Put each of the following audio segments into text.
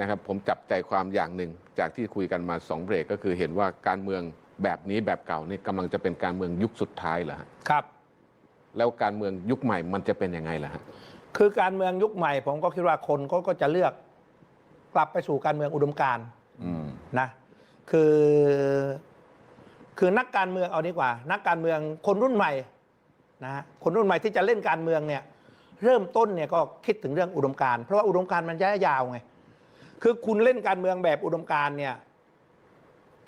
นะครับผมจับใจความอย่างหนึ่ง จากที่คุยกันมาสองเบรกก็คือเห็นว่าการเมืองแบบนี้แบบเก่านี่กำลังจะเป็นการเมืองยุคสุดท้ายเหรอฮะครับ แล้วการเมืองยุคใหม่มันจะเป็นยังไงล่ะฮะคือการเมืองยุคใหม่ ผมก็คิดว่าคนก็ก็จะเลือกกลับไปสู่การเมืองอุดมการณ์อืมนะ คือ คือนักการเมืองเอาดีกว่า นักการเมืองคนรุ่นใหม่นะฮะคนรุ่นใหม่ที่จะเล่นการเมืองเนี่ย เริ่มต้นเนี่ยก็คิดถึงเรื่องอุดมการณ์เพราะว่าอุดมการณ์มันระยะยาวไง คือคุณเล่นการเมืองแบบอุดมการณ์เนี่ย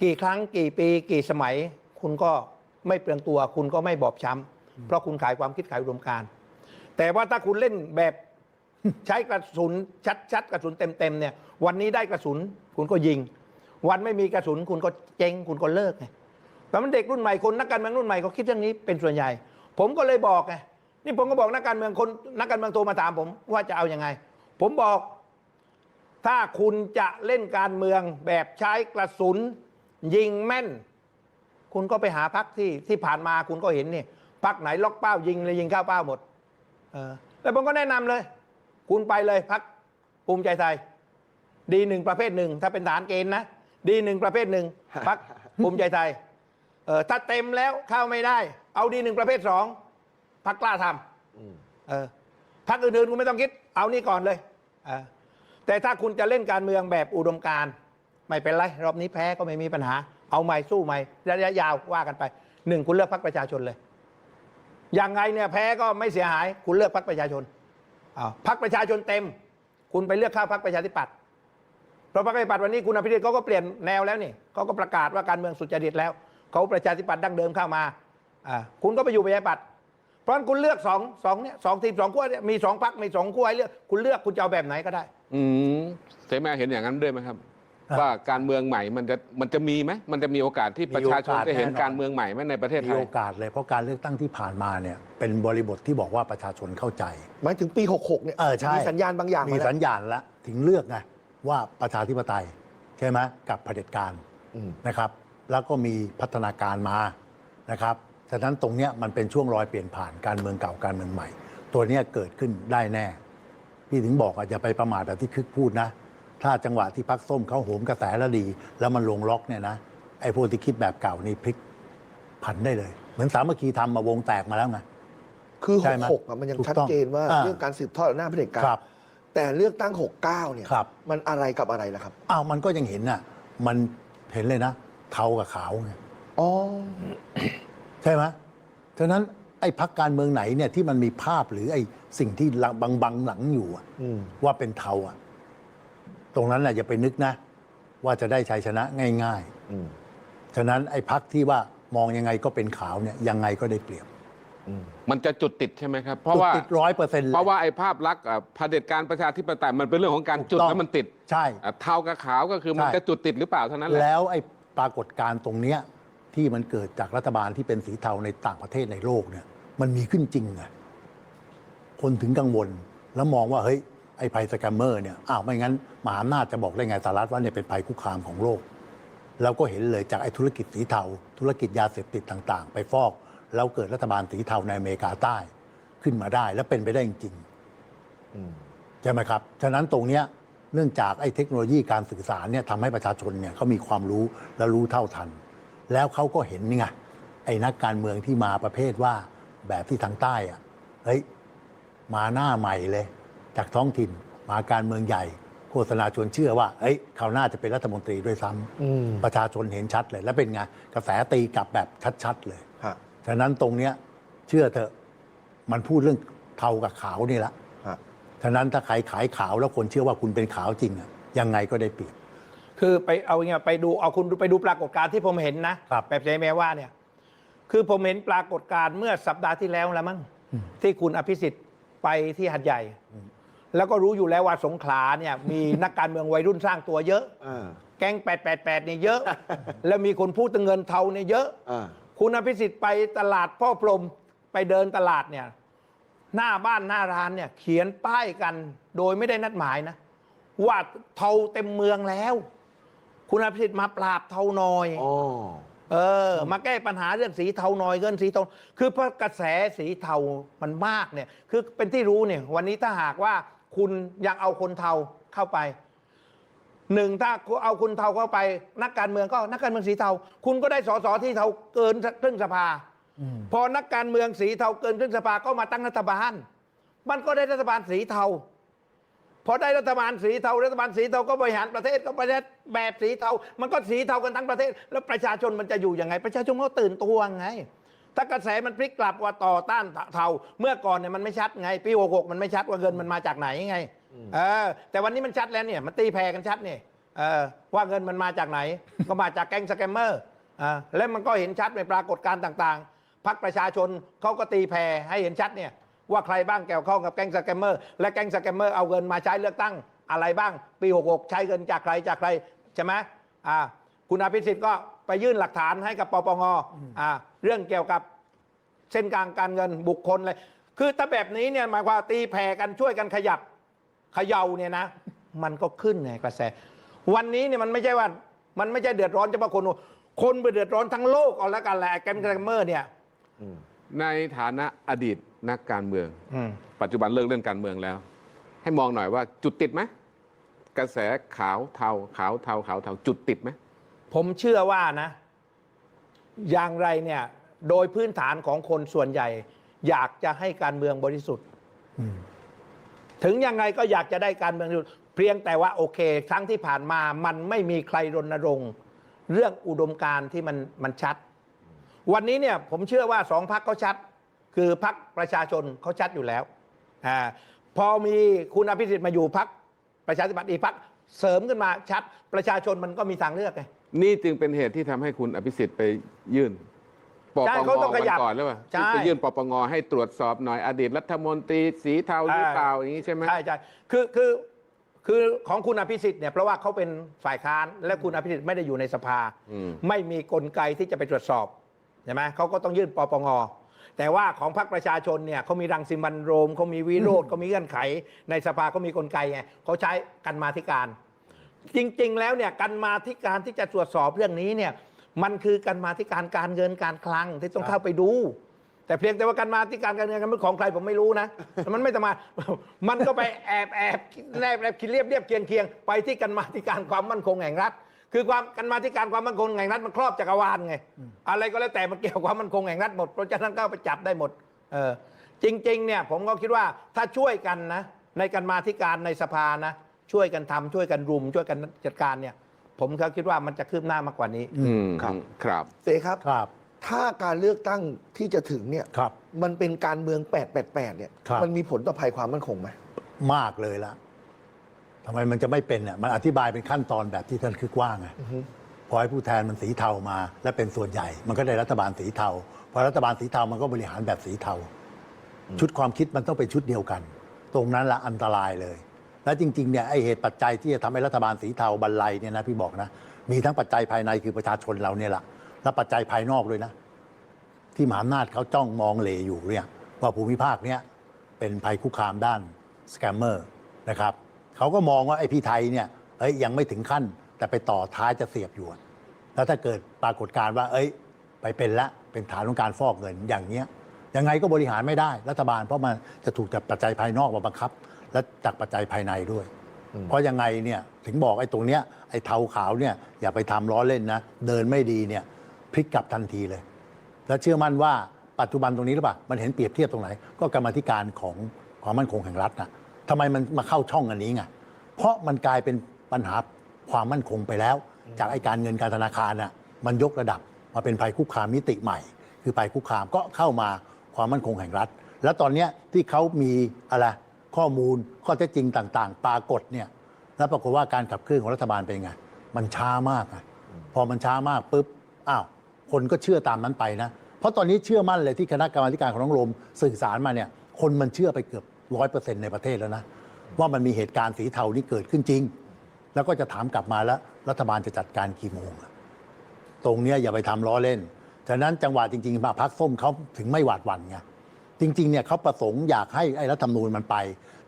กี่ครั้งกี่ปีกี่สมัย คุณก็ไม่เปลืองตัว คุณก็ไม่บอบช้ำเพราะคุณขายความคิดขายอุดมการณ์แต่ว่าถ้าคุณเล่นแบบใช้กระสุนชัดๆกระสุนเต็มๆเนี่ย วันนี้ได้กระสุน คุณก็ยิง วันไม่มีกระสุนคุณก็เจ๊งคุณก็เลิกไงแต่มันเด็กรุ่นใหม่คนนักการเมืองรุ่นใหม่เขาคิดเรื่องนี้เป็นส่วนใหญ่ ผมก็เลยบอกไงนี่ผมก็บอกนักการเมืองคนนักการเมืองโทรมาถามผมว่าจะเอาอยัางไง ผมบอก ถ้าคุณจะเล่นการเมืองแบบใช้กระสุน ยิงแม่น คุณก็ไปหาพักที่ที่ผ่านมาคุณก็เห็นนี่พักไหนล็อกเป้ายิงเลยยิงเข้าเป้าหมดเออแล้วผมก็แนะนำเลย คุณไปเลยพักภูมิใจไทย ดีหนึ่งประเภทหนึ่งถ้าเป็นทหารเกณฑ์นะดีหนึ่งประเภทหนึ่งพักภูมิใจไทยเออถ้าเต็มแล้วเข้าไม่ได้ เอาดีหนึ่งประเภทสองพักกล้าทำเออพักอื่นๆคุณไม่ต้องคิด เอานี่ก่อนเลยเออ แต่ถ้าคุณจะเล่นการเมืองแบบอุดมการณ์ไม่เป็นไรรอบนี้แพ้ก็ไม่มีปัญหา เอาใหม่สู้ใหม่ระยะยาวว่ากันไปหนึ่งคุณเลือกพักประชาชนเลยอยังไงเนี่ยแพ้ก็ไม่เสียหาย คุณเลือกพักประชาชนอ้าพักประชาชนเต็ม คุณไปเลือกข้าพักประชาธิปัตย์เพราะพักประชาธิปัตย์วันนี้คุณอภิเดชเขาก็เปลี่ยนแนวแล้วนี่เขาก็ประกาศว่าการเมืองสุจริตแล้วเขาประชาธิปัตย์ดั้งเดิมเข้ามาอ่าคุณก็ไปอยู่ประชาธิปัตย์เพราะฉะนั้นคุณเลือกสองสองเนี่ยสองทีมสองขั้วเนี่ยมีสองพักมีสองขั้วให้เลือกคุณเลือกคุณจะเอาแบบไหนก็ได้ อืมเสมาเห็นอย่างนั้นด้วยไหมครับ ครับ ว่าการเมืองใหม่มันจะมันจะมีไหมมันจะมีโอกาสที่ประชาชนมีโอกาสจะเห็นแน่นอนการเมืองใหม่ไหมในประเทศไทมีย โอกาสเลยเพราะการเลือกตั้งที่ผ่านมาเนี่ยเป็นบริบทที่บอกว่าประชาชนเข้าใจ หมายถึงปี 66 เนี่ย เออใช่มีสัญญาณบางอย่างมีมาแล้วสัญญาณแล้วถึงเลือกไงว่าประชาธิปไตยใช่ไหมกับเผด็จการอืม นะครับ แล้วก็มีพัฒนาการมานะครับฉะนั้นตรงเนี้ยมันเป็นช่วงรอยเปลี่ยนผ่านการเมืองเก่าการเมืองใหม่ ตัวเนี้ยเกิดขึ้นได้แน่ พี่ถึงบอกอาจจะไปประมาทแบบที่คึกพูดนะ ถ้าจังหวะที่พักส้มเขาโหมกระแสแล้วดี แล้วมันลงล็อกเนี่ยนะไอ้พวกที่คิดแบบเก่านี่พลิกผันได้เลย เหมือนสามัคคีทำมาวงแตกมาแล้วไง คือใช่ไหม66อะมันยังถูกชัดต้องเจนว่าอ่า เรื่องการสืบทอดอำนาจเผด็จการครับ แต่เลือกตั้ง69เนี่ยครับ มันอะไรกับอะไรล่ะครับอ้าวมันก็ยังเห็นน่ะ มันเห็นเลยนะเทากับขาวไง อ๋อ ใช่ไหมฉะนั้น ไอ้พักการเมืองไหนเนี่ยที่มันมีภาพหรือไอ้สิ่งที่บังบังๆหลังอยู่อะอืม ว่าเป็นเทาอะตรงนั้นน่ะอย่าไปนึกนะ ว่าจะได้ชัยชนะง่าย อืมๆ ฉะนั้นไอ้พักที่ว่ามองยังไงก็เป็นขาวเนี่ยยังไงก็ได้เปรียบอืม มันจะจุดติดใช่ไหมครับ เพราะว่าติดร้อยเปอร์เซ็นต์ เพราะว่าไอ้ภาพลักษณ์อะเผด็จการประชาธิปไตยมันเป็นเรื่องของการจุดถูกต้องแล้วมันติดใช่อะเทากับขาวก็คือมันใช่ จะจุดติดหรือเปล่าเท่านั้นแหละ แล้วไอ้ปรากฏการณ์ตรงเนี้ยที่มันเกิดจากรัฐบาลที่เป็นสีเทาในต่างประเทศในโลกเนี่ย มันมีขึ้นจริงไงคนถึงกังวล แล้วมองว่าเฮ้ยไอ้ภัยสแกมเมอร์เนี่ยอ้าวไม่งั้นมหาอำนาจจะบอกได้ไงสหรัฐว่าเนี่ยเป็นภัยคุกคามของโลกแล้วก็เห็นเลยจากไอ้ธุรกิจสีเทา ธุรกิจยาเสพติดต่างๆ ไปฟอก แล้วเกิดรัฐบาลสีเทาในอเมริกาใต้ขึ้นมาได้และเป็นไปได้จริงใช่ไหมครับ ฉะนั้นตรงเนี้ยเนื่องจากไอ้เทคโนโลยีการสื่อสารเนี่ยทำให้ประชาชนเนี่ยเขามีความรู้และรู้เท่าทัน แล้วเขาก็เห็นนี่ไงไอ้นักการเมืองที่มาประเภทว่า แบบที่ทางใต้อะเฮ้ยมาหน้าใหม่เลย จากท้องถิ่นมาการเมืองใหญ่ โฆษณาชวนเชื่อว่าเฮ้ยเขาวหน่าจะเป็นรัฐมนตรีด้วยซ้ำอืมประชาชนเห็นชัดเลย แล้วเป็นไงกระแสตีกลับแบบชัดๆเลยฮะฉะนั้นตรงเนี้ยเชื่อเถอะมันพูดเรื่องเทากับขาวนี่แหละฮะฉะนั้นถ้าใครขายขาวแล้วคนเชื่อว่าคุณเป็นขาวจริงอะยังไงก็ได้เปรียบคือไปเอาอย่างเงี้ยไปดูเอาคุณไปดูปรากฏการณ์ที่ผมเห็นนะครับแบบเจแมว่าเนี่ย คือผมเห็นปรากฏการณ์เมื่อสัปดาห์ที่แล้วแล้วมั้งที่คุณอภิสิทธิ์ไปที่หัดใหญ่ แล้วก็รู้อยู่แล้วว่าสงขลาเนี่ยมีนักการเมืองวัยรุ่นสร้างตัวเยอะอ่าแก๊ง888เนี่ยเยอะ แล้วมีคนพูดถึงเงินเทาเนี่ยเยอะอ่าคุณอภิสิทธิ์ไปตลาดพ่อพรหมไปเดินตลาดเนี่ย หน้าบ้านหน้าร้านเนี่ย เขียนป้ายกันโดยไม่ได้นัดหมายนะ ว่าเทาเต็มเมืองแล้ว คุณอภิสิทธิ์มาปราบเทาน้อยอ๋อ เออ มาแก้ปัญหาเรื่องสีเทาน้อยเงินสีเทาคือเพราะกระแสสีเทามันมากเนี่ย คือเป็นที่รู้เนี่ย วันนี้ถ้าหากว่าคุณยังเอาคนเทาเข้าไปหนึ่งถ้าเอาคุณเทาเข้าไป นักการเมืองก็นักการเมืองสีเทา คุณก็ได้สสที่เทาเกินครึ่งสภาพอนักการเมืองสีเทาเกินครึ่งสภาก็มาตั้งรัฐบาล มันก็ได้รัฐบาลสีเทา พอได้รัฐบาลสีเทารัฐบาลสีเทาก็บริหารประเทศก็ประเทศแบบสีเทา มันก็สีเทากันทั้งประเทศ แล้วประชาชนมันจะอยู่ยังไง ประชาชนก็ตื่นตัวไง ถ้ากระแสมันพลิกกลับว่าต่อต้านเทาเมื่อก่อนเนี่ยมันไม่ชัดไง ปี66มันไม่ชัดว่าเงินมันมาจากไหนไงเออแต่วันนี้มันชัดแล้วเนี่ยมันตีแผ่กันชัดเนี่ยเออว่าเงินมันมาจากไหน ก็มาจากแก๊งสแกมเมอร์อ่าแล้วมันก็เห็นชัดในปรากฏการณ์ต่าง ๆพักประชาชนเขาก็ตีแผ่ให้เห็นชัดเนี่ย ว่าใครบ้างเกี่ยวข้องกับแก๊งสแกมเมอร์และแก๊งสแกมเมอร์เอาเงินมาใช้เลือกตั้งอะไรบ้าง ปี 66 ใช้เงินจากใครจากใครใช่ไหมอ่าคุณอภิสิทธิ์ก็ไปยื่นหลักฐานให้กับปปงอ่าเรื่องเกี่ยวกับเส้นกลางการเงินบุคคลเลยคือถ้าแบบนี้เนี่ยหมายความว่าตีแผ่กันช่วยกันขยับเขย่าเนี่ยนะ มันก็ขึ้นไงกระแส วันนี้เนี่ยมันไม่ใช่ว่ามันไม่ใช่เดือดร้อนเฉพาะคน คนไปเดือดร้อนทั้งโลกเอาแล้วกันแหละแกมแกรมเมอร์เนี่ย ในฐานะอดีตนักการเมือง อืม ปัจจุบันเลิกเรื่องการเมืองแล้ว ให้มองหน่อยว่าจุดติดไหมกระแสขาวเทาขาวเทาขาวเทาจุดติดไหม ผมเชื่อว่านะ อย่างไรเนี่ย โดยพื้นฐานของคนส่วนใหญ่ อยากจะให้การเมืองบริสุทธิ์อืมถึงยังไงก็อยากจะได้การเมืองบริสุทธิ์เพียงแต่ว่าโอเค ครั้งที่ผ่านมามันไม่มีใครรณรงค์ เรื่องอุดมการณ์ที่มันมันชัด วันนี้เนี่ยผมเชื่อว่าสองพักเขาชัด คือพักประชาชนเขาชัดอยู่แล้วอาพอมีคุณอภิสิทธิ์มาอยู่พักประชาธิปัตย์อีกพักเสริมขึ้นมาชัด ประชาชนมันก็มีทางเลือกไงนี่จึงเป็นเหตุที่ทำให้คุณอภิสิทธิ์ไปยื่นปปใช่งเขาต้องขวันยับก่อนหรือเปล่าใช่ไปยื่นปปงให้ตรวจสอบหน่อยอดีตรัฐมนตรีสีเทาหรือเปล่าอย่างนี้ใช่ไหม ใช่ใช่คือคือคือของคุณอภิสิทธิ์เนี่ยเพราะว่าเขาเป็นฝ่ายค้านและคุณอภิสิทธิ์ไม่ได้อยู่ในสภา อืม ไม่มีกลไกที่จะไปตรวจสอบ ใช่ไหมเขาก็ต้องยื่นปปงแต่ว่าของพรรคประชาชนเนี่ยเขามีรังสิมันต์โรมเขามีวิโรธเขามีเงื่อนไข ในสภาเขามีกลไกไงเขาใช้กันมาธิการ จริง ๆ แล้วเนี่ยกันมาธิการที่จะตรวจสอบเรื่องนี้เนี่ยมันคือกันมาธิการการเงินการคลังที่ต้องเข้าไปดู แต่เพียงแต่ว่ากันมาธิการการเงินการเป็นของใครผมไม่รู้นะมันไม่ต้องมา มันก็ไปแอบแอบแนบแอบคิดเรียบเรียบเคียงเคียงไปที่กันมาธิการความมั่นคงแห่งรัฐ คือความกันมาธิการความมั่นคงแห่งรัฐมันครอบจักรวาลไง อะไรก็แล้วแต่มันเกี่ยวกับความมั่นคงแห่งรัฐหมดเพราะฉะนั้นก็เอาไปจับได้หมดเออจริงๆเนี่ยผมก็คิดว่าถ้าช่วยกันนะในกันมาธิการในสภานะช่วยกันทำช่วยกันรุม ช่วยกันจัดการเนี่ย ผมก็คิดว่ามันจะคืบหน้ามากกว่านี้อืมครับครับเสครับครับ ถ้าการเลือกตั้งที่จะถึงเนี่ยครับมันเป็นการเมือง 888เนี่ยครับมันมีผลต่อภัยความมั่นคงไหมมากเลยละ ทำไมมันจะไม่เป็นเนี่ยมันอธิบายเป็นขั้นตอนแบบที่ท่านคือกว้างไงพอให้ผู้แทนมันสีเทามา และเป็นส่วนใหญ่ มันก็ได้รัฐบาลสีเทาพอรัฐบาลสีเทามันก็บริหารแบบสีเทา ชุดความคิดมันต้องเป็นชุดเดียวกัน ตรงนั้นละอันตรายเลย และจริงๆเนี่ยไอเหตุปัจจัยที่จะทำให้รัฐบาลสีเทาบรรลัยเนี่ยนะพี่บอกนะ มีทั้งปัจจัยภายในคือประชาชนเราเนี่ยแหละและปัจจัยภายนอกด้วยนะ ที่มหาอำนาจเขาจ้องมองเหลอยู่เนี่ยว่าภูมิภาคเนี้ยเป็นภัยคุกคามด้านสแกมเมอร์นะครับ เขาก็มองว่าไอ้พี่ไทยเนี่ยเอ้ยยังไม่ถึงขั้น แต่ไปต่อท้ายจะเสียบอยู่อะแล้วถ้าเกิดปรากฏการณ์ว่า เอ้ย ไปเป็นละเป็นฐานของการฟอกเงินอย่างเนี้ยยังไงก็บริหารไม่ได้รัฐบาลเพราะมันจะถูกจากปัจจัยภายนอกมาบังคับ และจากปัจจัยภายในด้วยเพราะยังไงเนี่ยถึงบอกไอ้ตรงเนี้ยไอ้เทาขาวเนี่ยอย่าไปทำล้อเล่นนะ เดินไม่ดีเนี่ยพลิกกลับทันทีเลย และเชื่อมั่นว่าปัจจุบันตรงนี้หรือเปล่า มันเห็นเปรียบเทียบตรงไหน ก็กรรมาธิการของความมั่นคงแห่งรัฐนะทำไมมันมาเข้าช่องอันนี้ไงเพราะมันกลายเป็นปัญหาความมั่นคงไปแล้ว จากไอการเงินการธนาคารน่ะมันยกระดับมาเป็นภัยคุกคามมิติใหม่ คือภัยคุกคามก็เข้ามาความมั่นคงแห่งรัฐ แล้วตอนเนี้ยที่เขามีอะไรข้อมูลข้อเท็จจริงต่างๆ ปรากฏเนี่ยแล้วปรากฏว่าการขับเคลื่อนของรัฐบาลเป็นไงมันช้ามากอะพอมันช้ามากปุ๊บอ้าวคนก็เชื่อตามนั้นไปนะ เพราะตอนนี้เชื่อมั่นเลยที่คณะกรรมาธิการของน้องลมสื่อสารมาเนี่ยคนมันเชื่อไปเกือบ ร้อยเปอร์เซ็นต์ในประเทศแล้วนะ ว่ามันมีเหตุการณ์สีเทานี้เกิดขึ้นจริง แล้วก็จะถามกลับมาแล้ว รัฐบาลจะจัดการกี่โมงอะตรงเนี้ยอย่าไปทำล้อเล่น ฉะนั้นจังหวะจริง ๆ มาพักส้มเขาถึงไม่หวาดหวั่นไงจริงๆเนี่ยเขาประสงค์อยากให้ไอ้รัฐธรรมนูญมันไป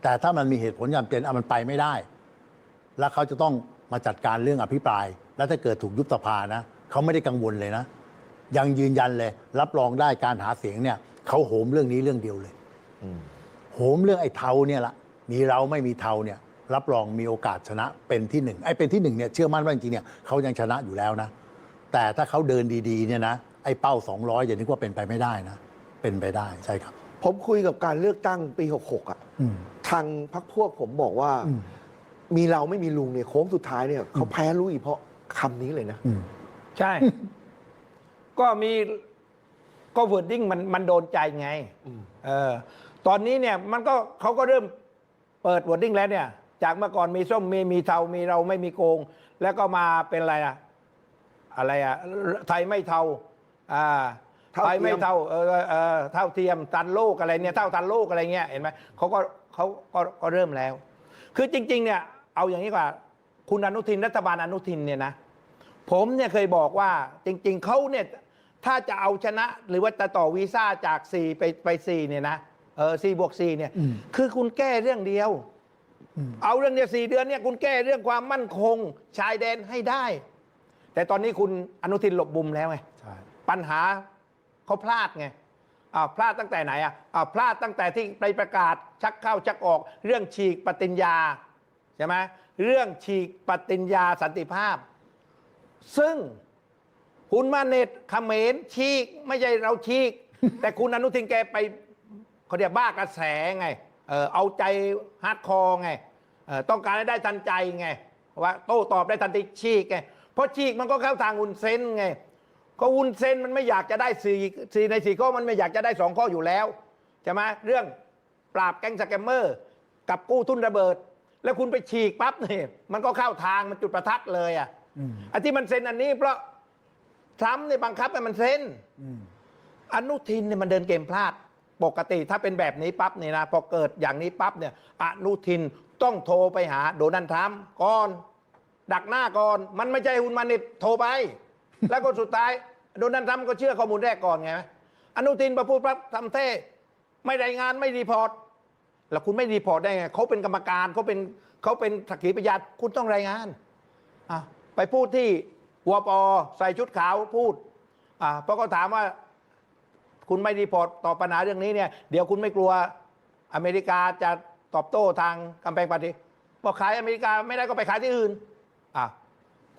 แต่ถ้ามันมีเหตุผลจำเป็นอะมันไปไม่ได้ แล้วเขาจะต้องมาจัดการเรื่องอภิปราย แล้วถ้าเกิดถูกยุบสภานะเขาไม่ได้กังวลเลยนะ ยังยืนยันเลย รับรองได้การหาเสียงเนี่ยเขาโหมเรื่องนี้เรื่องเดียวเลย โหมเรื่องไอ้เทาเนี่ยละมีเราไม่มีเทาเนี่ยรับรองมีโอกาสชนะเป็นที่หนึ่งไอ้เป็นที่หนึ่งเนี่ยเชื่อมั่นว่าจริงๆเนี่ยเขายังชนะอยู่แล้วนะ แต่ถ้าเขาเดินดีๆเนี่ยนะไอ้เป้า 200อย่านึกว่าเป็นไปไม่ได้นะ เป็นไปได้ใช่ครับ ผมคุยกับการเลือกตั้งปี 66อะอืม ทางพรรคพวกผมบอกว่า อืม มีเราไม่มีลุงเนี่ยโค้งสุดท้ายเนี่ยเขาแพ้ลุยเพราะคำนี้เลยนะ อืม ใช่ ก็มีก็วอร์ดิ้งมันมันโดนใจไง อืม เออ ตอนนี้เนี่ยมันก็เขาก็เริ่มเปิดวอร์ดิ้งแล้วเนี่ย จากเมื่อก่อนมีส้มมีมีเทา มีเราไม่มีโกง แล้วก็มาเป็นอะไรอะอะไรอะไทยไม่เทาอ่าอ่าไทยไม่เทียมเทาเออเออเท่าเทียมตันโลกอะไรเนี่ยเท่าทันโลกอะไรเงี้ยเห็นไหมเขาก็เขาก็ก็เริ่มแล้ว คือจริง ๆ เนี่ย เอาอย่างนี้กว่า คุณอนุทินรัฐบาลอนุทินเนี่ยนะผมเนี่ยเคยบอกว่าจริง ๆเขาเนี่ยถ้าจะเอาชนะหรือว่าจะต่อวีซ่าจาก 4 ไปไป4เนี่ยนะ เออ4บวก4เนี่ยอืมคือคุณแก้เรื่องเดียวอืมเอาเรื่องเดียวสี่เดือนเนี่ยคุณแก้เรื่องความมั่นคง ชายแดนให้ได้ แต่ตอนนี้คุณอนุทินหลบบุมแล้วไงใช่ปัญหาเขาพลาดไงอ้าวพลาดตั้งแต่ไหนอะอ้าวพลาดตั้งแต่ที่ไปประกาศชักเข้าชักออก เรื่องฉีกปฏิญญาใช่ไหมเรื่องฉีกปฏิญญาสันติภาพ ซึ่งคุณมาเน็ตเขมรฉีกไม่ใช่เราฉีก แต่คุณอนุทินแกไป เขาเรียกบ้ากระแสไงเออเอาใจฮาร์ดคอร์ไงเออต้องการให้ได้ทันใจไงว่าโต้ตอบได้ทันทีฉีกไงเพราะฉีกมันก็เข้าทางอุนเซนไงก็วุ้นเส้นมันไม่อยากจะได้สี่สี่ในสี่ข้อมันไม่อยากจะได้สองข้ออยู่แล้วใช่ไหมเรื่องปราบแก๊งสแกมเมอร์ กับกู้ทุนระเบิด แล้วคุณไปฉีกปั๊บนี่มันก็เข้าทางมันจุดประทัดเลยอะอืมอันที่มันเซ็นอันนี้เพราะทรัมป์เนี่ยบังคับให้มันเซ็นอืมอนุทินเนี่ยมันเดินเกมพลาด ปกติถ้าเป็นแบบนี้ปั๊บเนี่ยนะพอเกิดอย่างนี้ปั๊บเนี่ยอนุทินต้องโทรไปหาโดนัลด์ทรัมป์ก่อน ดักหน้าก่อน มันไม่ใช่คุณมานิดโทรไป แล้วก็สุดท้ายโดนัลด์ทรัมป์ก็เชื่อข้อมูลแรกก่อนไงอนุทินมาพูดปั๊บทำเท่ไม่รายงานไม่รีพอร์ตแล้วคุณไม่รีพอร์ตได้ไงเขาเป็นกรรมการเขาเป็นเขาเป็นสักขีพยานคุณต้องรายงานอะไปพูดที่วปใส่ชุดขาวพูดอะเพราะเขาถามว่า คุณไม่รีพอร์ตตอปัญหาเรื่องนี้เนี่ยเดี๋ยวคุณไม่กลัวอเมริกาจะตอบโต้ทางกำแพงปฏิบอกขายอเมริกาไม่ได้ก็ไปขายที่อื่นอะ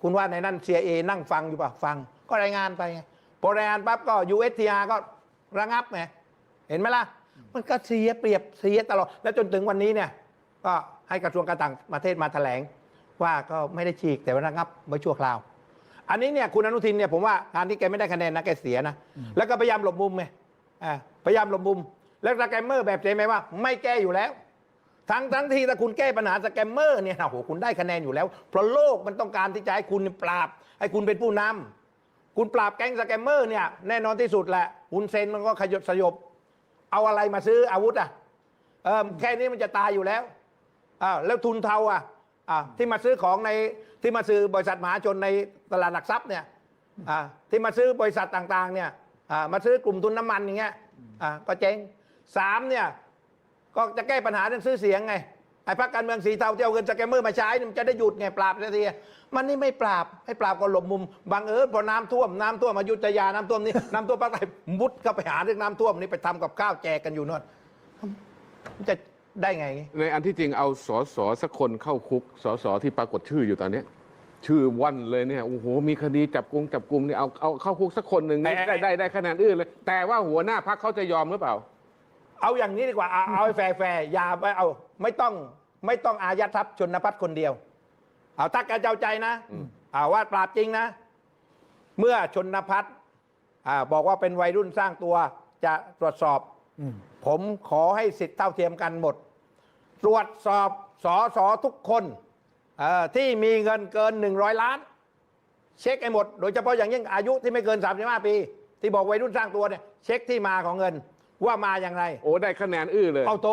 คุณว่าในนั้น CIA นั่งฟังอยู่ป่ะฟัง ก็รายงานไปไงพอรายงานปั๊บก็ USTR ก็ระงับไงเห็นไหมล่ะ มันก็เสียเปรียบเสียตลอด แล้วจนถึงวันนี้เนี่ยก็ให้กระทรวงการต่างประเทศมาแถลง ว่าก็ไม่ได้ฉีกแต่ว่าระงับไว้ชั่วคราว อันนี้เนี่ยคุณอนุทินเนี่ยผมว่างานที่แกไม่ได้คะแนนนะแกเสียนะแล้วก็พยายามหลบมุมไงอ่าพยายามหลบมุม แล้วสแกมเมอร์แบบเจไหมว่า ไม่แก้อยู่แล้ว ทั้งทั้งที่ถ้าคุณแก้ปัญหาสแกมเมอร์เนี่ยโอ้โหคุณได้คะแนนอยู่แล้ว เพราะโลกมันต้องการที่จะให้คุณปราบ ให้คุณเป็นผู้นำคุณปราบแก๊งสแกมเมอร์เนี่ยแน่นอนที่สุดแหละหุนเซนมันก็ขยบสยบ เอาอะไรมาซื้ออาวุธอะเออแค่นี้มันจะตายอยู่แล้วอ้าวแล้วทุนเทาอะอ่าที่มาซื้อของใน ที่มาซื้อบริษัทมหาชนในตลาดหลักทรัพย์เนี่ยที่มาซื้อบริษัทต่างๆเนี่ยมาซื้อกลุ่มทุนน้ำมันอย่างเงี้ยก็เจ๊งสามเนี่ยก็จะแก้ปัญหาเรื่องซื้อเสียงไงไอ้พรรคการเมืองสีเทาที่เอาเงินสแกมเมอร์มาใช้มันจะได้หยุดไงปราบสักทีมันนี่ไม่ปราบให้ปราบก็หลบมุมบางเอิญพอน้ำท่วมน้ำท่วมอยุธยาน้ำท่วมนี่น้ำท่วมภาคใต้มุดเข้าไปหาเรื่องน้ำท่วมนี่ไปทำกับข้าวแจกกันอยู่นั่นจะได้ไง ในอันที่จริงเอาสอสอสักคนเข้าคุกสอสอที่ปรากฏชื่ออยู่ตอนนี้ ชื่อวันเลยเนี่ยโอ้โหมีคดีจับกุมจับกุมเนี่ยเอาเอาเข้าคุกสักคนหนึ่งนี่ไอ้ไอ้ ได้ได้ได้คะแนนอื่นเลย แต่ว่าหัวหน้าพักเขาจะยอมหรือเปล่า เอาอย่างนี้ดีกว่าเอาเอาให้แฟร์แฟร์อย่าไปเอา ไม่ต้องไม่ต้องอายัดทรัพย์ชนพัฒน์คนเดียว เอาตักกระเจ้าใจนะเอาว่าปราบจริงนะ เมื่อชนพัฒน์อ่าบอกว่าเป็นวัยรุ่นสร้างตัวจะตรวจสอบอืมผมขอให้สิทธิ์เท่าเทียมกันหมด ตรวจสอบสอสอทุกคนเอ่อ ที่มีเงินเกิน 100 ล้าน เช็คให้หมด โดยเฉพาะอย่างยิ่งอายุที่ไม่เกิน 35 ปี ที่บอกวัยรุ่นสร้างตัวเนี่ยเช็คที่มาของเงินว่ามาอย่างไร โอ้ได้คะแนนอื้อเลยเอาโต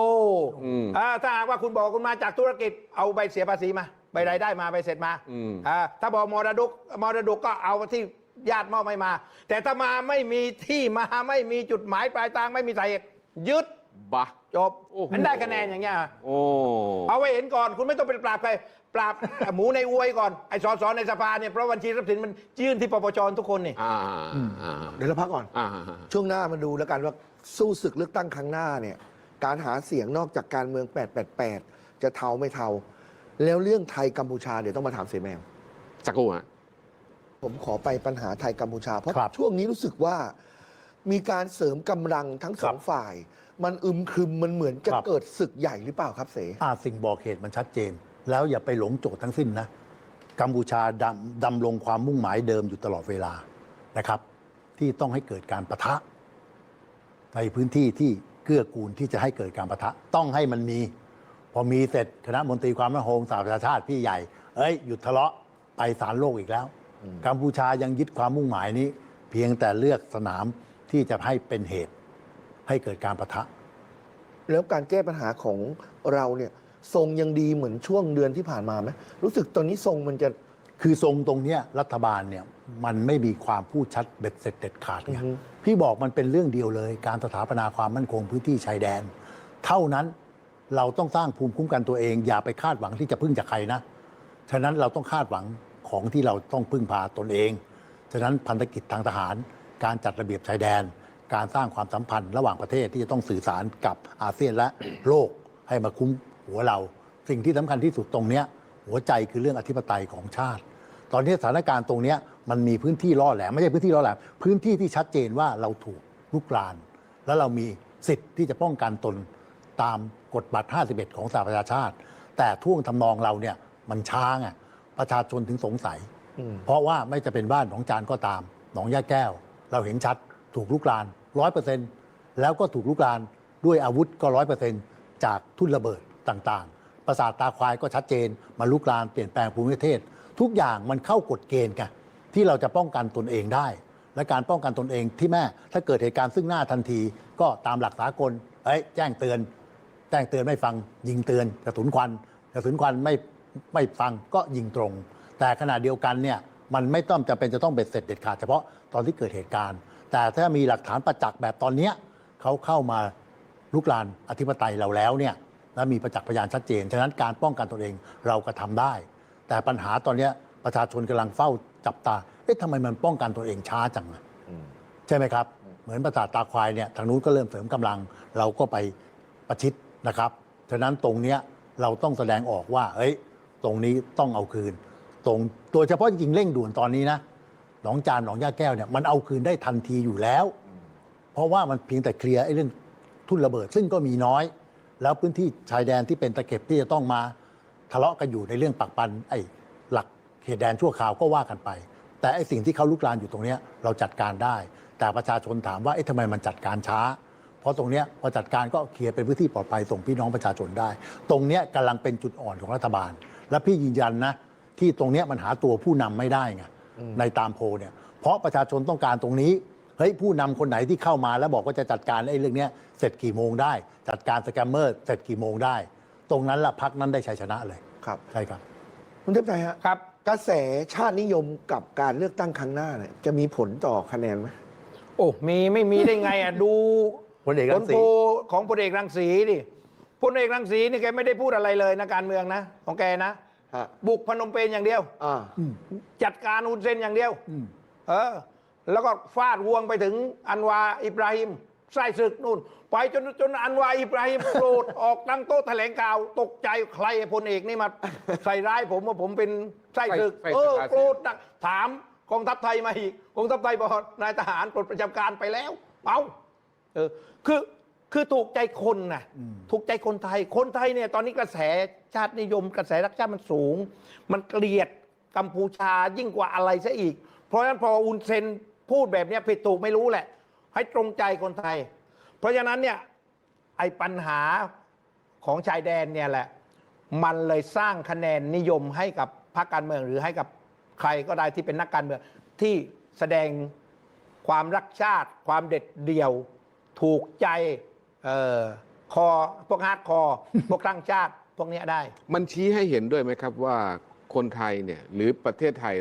อืมอ่าถ้าหากว่าคุณบอกคุณมาจากธุรกิจเอาใบเสียภาษีมาใบรายได้มาใบเสร็จมาอืมอ่าถ้าบอกมรดกมรดกก็เอาที่ญาติมอบไม่มา แต่ถ้ามาไม่มีที่มาไม่มีจุดหมายปลายทางไม่มีสาเหตุยึดบะ จบโอ้โหมันได้คะแนนอย่างเงี้ยโอ้เอาไว้เห็นก่อน คุณไม่ต้องไปปราบใครปราบ หมูในอวยก่อนไอ้สสในสภาเนี่ยเพราะบัญชีทรัพย์สินมันยื่นที่ปปชทุกคนนี่อ่าอ่าเดี๋ยวเราพักก่อน อ่าช่วงหน้ามาดูแล้วกันว่าสู้ศึกเลือกตั้งครั้งหน้าเนี่ยการหาเสียงนอกจากการเมือง 888 จะเทาไม่เทา แล้วเรื่องไทยกัมพูชาเดี๋ยวต้องมาถามเสแมงสักครู่ฮะ ผมขอไปปัญหาไทยกัมพูชา เพราะครับช่วงนี้รู้สึกว่ามีการเสริมกำลังทั้งสองครับ ฝ่าย มันอึมครึมมันเหมือนจะครับ เกิดศึกใหญ่หรือเปล่าครับเสอ่าสิ่งบอกเหตุมันชัดเจน แล้วอย่าไปหลงโจทย์ทั้งสิ้นนะกัมพูชาดำดำลงความมุ่งหมายเดิมอยู่ตลอดเวลานะครับ ที่ต้องให้เกิดการประทะ ในพื้นที่ที่เกื้อกูลที่จะให้เกิดการประทะ ต้องให้มันมี พอมีเสร็จคณะมนตรีความมั่นคงสหประชาชาติพี่ใหญ่ เอ้ยหยุดทะเลาะไปศาลโลกอีกแล้วกัมพูชายังยึดความมุ่งหมายนี้ เพียงแต่เลือกสนามที่จะให้เป็นเหตุ ให้เกิดการประทะ แล้วการแก้ปัญหาของเราเนี่ยทรงยังดีเหมือนช่วงเดือนที่ผ่านมาไหมรู้สึกตอนนี้ทรงมันจะ คือทรงตรงเนี้ยรัฐบาลเนี่ยมันไม่มีความพูดชัดเบ็ดเสร็จเด็ดขาดไงอือฮึ พี่บอกมันเป็นเรื่องเดียวเลย การสถาปนาความมั่นคงพื้นที่ชายแดน เท่านั้นเราต้องสร้างภูมิคุ้มกันตัวเอง อย่าไปคาดหวังที่จะพึ่งจากใครนะ ฉะนั้นเราต้องคาดหวังของที่เราต้องพึ่งพาตนเอง ฉะนั้นพันธกิจทางทหาร การจัดระเบียบชายแดน การสร้างความสัมพันธ์ระหว่างประเทศที่จะต้องสื่อสารกับอาเซียนและโลกให้มาคุ้มหัวเรา สิ่งที่สำคัญที่สุดตรงเนี้ยหัวใจคือเรื่องอธิปไตยของชาติ ตอนนี้สถานการณ์ตรงเนี้ยมันมีพื้นที่ล่อแหลมไม่ใช่พื้นที่ล่อแหลมพื้นที่ที่ชัดเจนว่าเราถูกลุกราน แล้วเรามีสิทธิ์ที่จะป้องกันตนตามกฎบัตร 51 ของสหประชาชาติ แต่ท่วงทำนองเราเนี่ยมันช้าไงประชาชนถึงสงสัย เพราะว่าไม่จะเป็นบ้านของจานก็ตามหนองยาแก้ว เราเห็นชัด ถูกลุกรานร้อยเปอร์เซ็นต์แล้วก็ถูกลุกรานด้วยอาวุธก็ร้อยเปอร์เซ็นต์จากทุ่นระเบิดต่างๆ ประสาทตาควายก็ชัดเจน มาลุกรานเปลี่ยนแปลงภูมิประเทศ ทุกอย่างมันเข้ากฎเกณฑ์กันที่เราจะป้องกันตนเองได้ และการป้องกันตนเองที่แม่ถ้าเกิดเหตุการณ์ซึ่งหน้าทันทีก็ตามหลักสากลเอ้ยแจ้งเตือน แจ้งเตือนไม่ฟัง ยิงเตือนกระสุนควันกระสุนควันไม่ไม่ฟังก็ยิงตรง แต่ขณะเดียวกันเนี่ยมันไม่ต้องจะเป็นจะต้องเบ็ดเสร็จเด็ดขาดเฉพาะตอนที่เกิดเหตุการณ์ แต่ถ้ามีหลักฐานประจักษ์แบบตอนเนี้ยเขาเข้ามาลุกลานอธิปไตยเราแล้วเนี่ยและมีประจักษ์พยานชัดเจน ฉะนั้นการป้องกันตนเองเราก็ทำได้ แต่ปัญหาตอนเนี้ยประชาชนกำลังเฝ้าจับตา เอ๊ะทำไมมันป้องกันตัวเองช้าจังอะใช่ไหมครับ เหมือนประสาทตาควายเนี่ยทางนู้นก็เริ่มเสริมกำลัง เราก็ไปประชิดนะครับ ฉะนั้นตรงเนี้ยเราต้องแสดงออกว่า เอ้ย ตรงนี้ต้องเอาคืน ตรงโดยเฉพาะจริงๆเร่งด่วนตอนนี้นะ หนองจานหนองย่าแก้วเนี่ยมันเอาคืนได้ทันทีอยู่แล้ว เพราะว่ามันเพียงแต่เคลียร์ไอ้เรื่องทุ่นระเบิดซึ่งก็มีน้อย แล้วพื้นที่ชายแดนที่เป็นตะเข็บที่จะต้องมาทะเลาะกันอยู่ในเรื่องปักปันไอ้หลักเขตแดนชั่วคราวก็ว่ากันไป แต่ไอ้สิ่งที่เขาลุกลานอยู่ตรงเนี้ยเราจัดการได้ แต่ประชาชนถามว่าเอ๊ะทำไมมันจัดการช้า เพราะตรงเนี้ยพอจัดการก็เคลียร์เป็นพื้นที่ปลอดภัยส่งพี่น้องประชาชนได้ ตรงเนี้ยกำลังเป็นจุดอ่อนของรัฐบาล และพี่ยืนยันนะที่ตรงเนี้ยมันหาตัวผู้นำไม่ได้ไง ในตามโพลเนี่ยเพราะประชาชนต้องการตรงนี้เฮ้ยผู้นำคนไหนที่เข้ามาแล้วบอกว่าจะจัดการไอ้เรื่องเนี้ยเสร็จกี่โมงได้ จัดการสแกมเมอร์เสร็จกี่โมงได้ ตรงนั้นละพักนั้นได้ชัยชนะเลยครับใช่ครับ คุณเทพไทยฮะครับ กระแสชาตินิยมกับการเลือกตั้งครั้งหน้าเนี่ยจะมีผลต่อคะแนนไหมโอ้มีไม่มีได้ไงอะดูพลเอกรังสีผลโพลของพลเอกรังสีดิพลเอกรังสีนี่แกไม่ได้พูดอะไรเลยนะการเมืองนะของแกนะ ฮะบุกพนมเปญอย่างเดียว อ่า จัดการอุนเซนอย่างเดียว อืม เออ แล้วก็ฟาดวงไปถึงอันวาอิบราฮิมไส้ศึกนู่น ไปจนจนอันวาอิบราฮิมโกรธ ออกตั้งโต๊ะแถลงข่าว ตกใจใครพลเอกนี่มา ใส่ร้ายผมว่าผมเป็นไส้ศึก ไส้ศึกเอออาเซียน โกรธหนักถามกองทัพไทยมาอีกกองทัพไทยบอกนายทหารปลดประจำการไปแล้ว เอาเออคือ คือถูกใจคนนะถูกใจคนไทย คนไทยเนี่ยตอนนี้กระแสชาตินิยม กระแสรักชาติมันสูง มันเกลียดกัมพูชายิ่งกว่าอะไรซะอีก เพราะฉะนั้นพออุนเซนพูดแบบเนี้ยผิดถูกไม่รู้แหละ ให้ตรงใจคนไทย เพราะฉะนั้นเนี่ยไอ้ปัญหาของชายแดนเนี่ยแหละ มันเลยสร้างคะแนนนิยมให้กับพรรคการเมืองหรือให้กับใครก็ได้ที่เป็นนักการเมืองที่แสดงความรักชาติ ความเด็ดเดี่ยว ถูกใจ เออคอพวกฮาร์ดคอร์พวกตั้งชาติพวกเนี้ยได้ มันชี้ให้เห็นด้วยไหมครับว่าคนไทยเนี่ยหรือประเทศไทย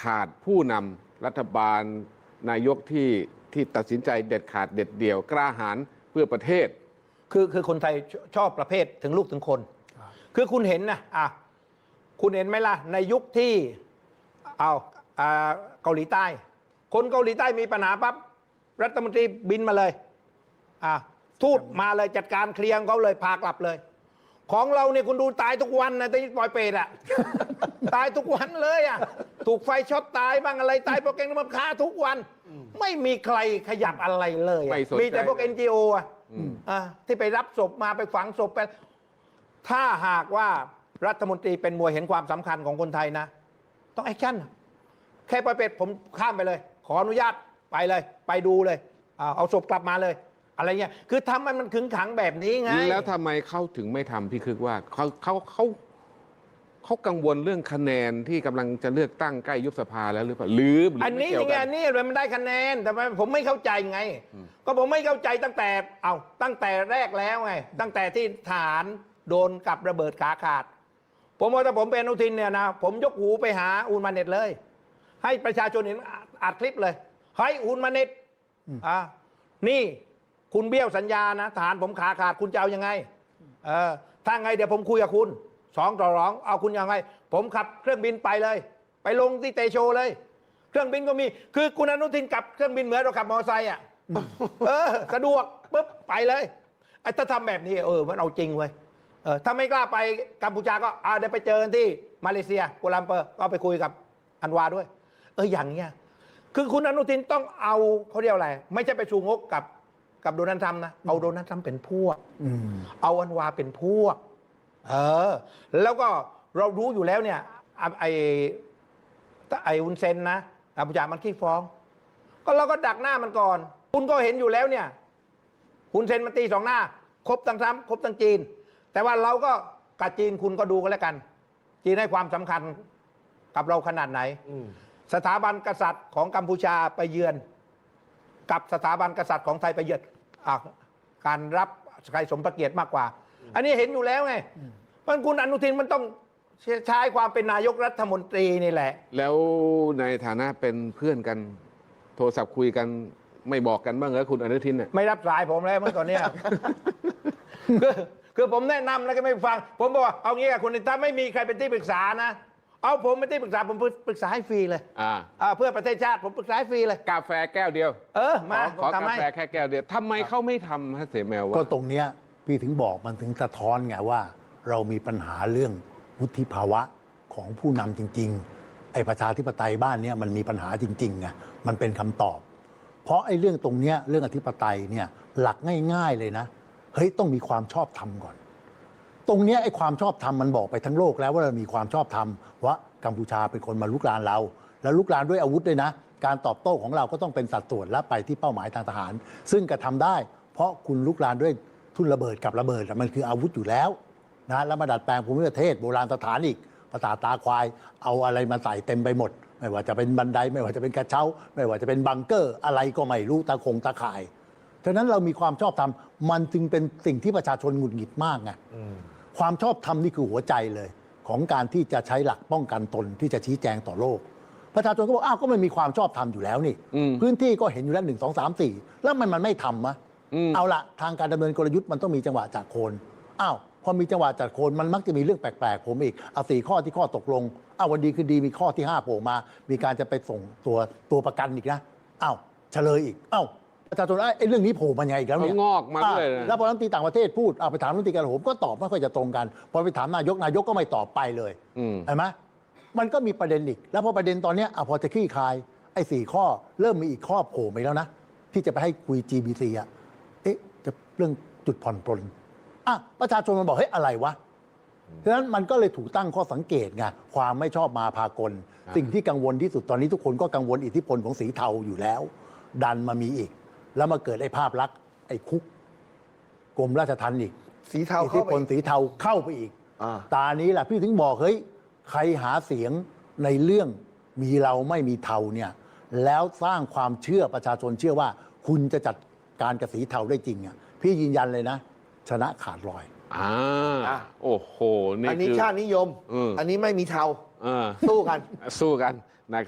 ขาดผู้นำรัฐบาล นายกที่ที่ตัดสินใจเด็ดขาดเด็ดเดี่ยว กล้าหาญเพื่อประเทศ คือคือคนไทยชชอบประเภทถึงลูกถึงคน คือคุณเห็นนะอะคุณเห็นไหมล่ะ ในยุคที่เอาอ่าเกาหลีใต้ คนเกาหลีใต้มีปัญหาปั๊บรัฐมนตรีบินมาเลยอะ ทูตมาเลยจัดการเคลียร์ของเขาเลยพากลับเลย ของเราเนี่ยคุณดูตายทุกวันนะที่ปล่อยเปรตอะตายทุกวันเลยอะถูกไฟช็อตตายบ้างอะไรตายเพราะแกงน้ำมันค้าทุกวัน ไม่มีใครขยับอะไรเลยอะไม่สนใจ มีแต่พวก NGO อะอืมอะที่ไปรับศพมาไปฝังศพไป ถ้าหากว่ารัฐมนตรีเป็นมวยเห็นความสำคัญของคนไทยนะ ต้องแอคชั่น แค่ปล่อยเป็ดผมข้ามไปเลย ขออนุญาตไปเลย ไปดูเลยเอาเอาศพกลับมาเลย อะไรเงี้ยคือทำให้มันขึงขังแบบนี้ไง แล้วทำไมเขาถึงไม่ทำพี่คึกว่าเขาเขาเขาเขากังวลเรื่องคะแนนที่กำลังจะเลือกตั้งใกล้ยุบสภาแล้วหรือเปล่าหรือหรือันนี้ไม่เกี่ยัยวงไงกัอันนี้มันได้คะแนนแต่ว่าผมไม่เข้าใจไง ก็ผมไม่เข้าใจตั้งแต่เอาตั้งแต่แรกแล้วไง ตั้งแต่ที่ฐานโดนกับระเบิดขาขาด ผมว่าถ้าผมเป็นอนุทินเนี่ยนะผมยกหูไปหาอุนมาเน็ตเลย ให้ประชาชนเห็นอัดคลิปเลยเฮ้ยอุนมาเน็ตอ่านี่ คุณเบี้ยวสัญญานะฐานผมขาขาดคุณจะเอายังไงเออถ้าไงเดี๋ยวผมคุยกับคุณสองต่อร้องเอาคุณยังไง ผมขับเครื่องบินไปเลย ไปลงที่เตโชเลย เครื่องบินก็มี คือคุณอนุทินขับเครื่องบินเหมือนเราขับมอเตอร์ไซค์อะเออ สะดวกปุ๊บไปเลยไอ้ถ้าทำแบบนี้เออมันเอาจริงเว้ยเออถ้าไม่กล้าไปกัมพูชาก็อ่าเดี๋ยวไปเจอกันที่มาเลเซียกัวลาลัมเปอร์ก็ไปคุยกับอันวาด้วย เอออย่างเงี้ยคือคุณอนุทินต้องเอาเขาเรียกอะไร ไม่ใช่ไปชูงกกับ กับโดนัลด์ทรัมป์นะ เอาโดนัลด์ทรัมป์เป็นพวกอืมเอาอันวาเป็นพวก เออ แล้วก็เรารู้อยู่แล้วเนี่ยอะไอไออุนเซนนะอาบุจามันขี้ฟ้อง ก็เราก็ดักหน้ามันก่อน คุณก็เห็นอยู่แล้วเนี่ยอุนเซนมันตีสองหน้า ครบทั้งทรัมป์ครบทั้งจีน แต่ว่าเราก็กับจีนคุณก็ดูกันแล้วกัน จีนให้ความสำคัญกับเราขนาดไหนอืมสถาบันกษัตริย์ของกัมพูชาไปเยือน กับสถาบันกษัตริย์ของไทยไปเยือน อะการรับใครสมพระเกียรติมากกว่า อันนี้เห็นอยู่แล้วไงเพราะฉะนั้นคุณอนุทินมันต้องใช้ความเป็นนายกรัฐมนตรีนี่แหละ แล้วในฐานะเป็นเพื่อนกัน โทรศัพท์คุยกันไม่บอกกันบ้างเหรอคุณอนุทินเนี่ยไม่รับสายผมแล้วเมื่อตอนเนี้ย คือคือผมแนะนำแล้วก็ไม่ฟัง ผมบอกว่าเอางี้กับคุณถ้าไม่มีใครเป็นที่ปรึกษานะ เอาผมเป็นที่ปรึกษาผมปรึกษาให้ฟรีเลยอ่าอ่าเพื่อประเทศชาติผมปรึกษาให้ฟรีเลย กาแฟแก้วเดียว เออมาขอขอผมทำกาให้ แฟแค่แก้วเดียวทำไมเขาไม่ทำฮะเสแมวก็ว่าตรงเนี้ยพี่ถึงบอกมันถึงสะท้อนไงว่า เรามีปัญหาเรื่องวุฒิภาวะของผู้นำจริง ๆ ไอ้ประชาธิปไตยบ้านเนี้ยมันมีปัญหาจริงๆไงมันเป็นคำตอบ เพราะไอ้เรื่องตรงเนี้ยเรื่องอธิปไตยเนี่ยหลักง่าย ๆเลยนะ เฮ้ยต้องมีความชอบธรรมก่อน ตรงเนี้ยไอ้ความชอบธรรมมันบอกไปทั้งโลกแล้วว่าเรามีความชอบธรรมว่ากัมพูชาเป็นคนมาลุกรานเรา แล้วลุกรานด้วยอาวุธด้วยนะ การตอบโต้ของเราก็ต้องเป็นสัดส่วนและไปที่เป้าหมายทางทหาร ซึ่งกระทำได้ เพราะคุณลุกรานด้วยทุนระเบิดกับระเบิดอะมันคืออาวุธอยู่แล้วนะแล้วมาดัดแปลงภูมิประเทศโบราณสถานอีกภาษาตาควายเอาอะไรมาใส่เต็มไปหมด ไม่ว่าจะเป็นบันไดไม่ว่าจะเป็นกระเช้า ไม่ว่าจะเป็นบังเกอร์อะไรก็ไม่รู้ตาคงตาข่าย ฉะนั้นเรามีความชอบธรรมมันจึงเป็นสิ่งที่ประชาชนหงุดหงิดมากไงความชอบธรรมนี่คือหัวใจเลย ของการที่จะใช้หลักป้องกันตนที่จะชี้แจงต่อโลก ประชาชนก็บอกอ้าวก็มันมีความชอบธรรมอยู่แล้วนี่อืมพื้นที่ก็เห็นอยู่แล้วหนึ่งสองสามสี่แล้วมันมันไม่ทำมะอืมเอาละทางการดำเนินกลยุทธ์มันต้องมีจังหวะจากโคนอ้าวพอมีจังหวะจากโคนมันมักจะมีเรื่องแปลกๆผมอีกเอาสี่ข้อที่ข้อตกลงอ้าววันดีคือดีมีข้อที่ห้าโผล่มา มีการจะไปส่งตัวตัวประกันอีกนะอ้าวเฉลยอีกอ้าว ประชาชนไอ้เรื่องนี้โผล่มายังไงอีกแล้วเนี่ยเขางอกมาเรื่อยเลยแล้วพอรัฐมนตรีต่างประเทศพูดเอาไปถามรัฐมนตรีกลาโหมก็ตอบไม่ค่อยจะตรงกัน พอไปถามนายกนายกก็ไม่ตอบไปเลยอืมเห็นไหมมันก็มีประเด็นอีก แล้วพอประเด็นตอนเนี้ยอะพอจะคลี่คลายไอ้สี่ข้อเริ่มมีอีกข้อโผล่มาอีกแล้วนะ ที่จะไปให้คุย GBC อะเอ๊ะจะเรื่องจุดผ่อนปลนอะประชาชนมันบอกเฮ้ยอะไรวะฉะนั้นมันก็เลยถูกตั้งข้อสังเกตไงความไม่ชอบมาพากล สิ่งที่กังวลที่สุดตอนนี้ทุกคนก็กังวลอิทธิพลของสีเทาอยู่แล้ว ดันมามีอีก แล้วมาเกิดไอ้ภาพลักษณ์ไอ้คุกกรมราชทัณฑ์อีกสีเทาอิทธิเข้าไปพลสีเทาเข้าไปอีก อ่า ตานี้แหละพี่ถึงบอกเฮ้ยใครหาเสียงในเรื่องมีเราไม่มีเทาเนี่ยแล้วสร้างความเชื่อประชาชนเชื่อว่า คุณจะจัดการกับสีเทาได้จริงอะพี่ยืนยันเลยนะ ชนะขาดลอย อ่าอะ โอ้โห นี่อันนี้คือ ชาตินิยม อืม อันนี้ไม่มีเทา เออสู้กัน สู้กัน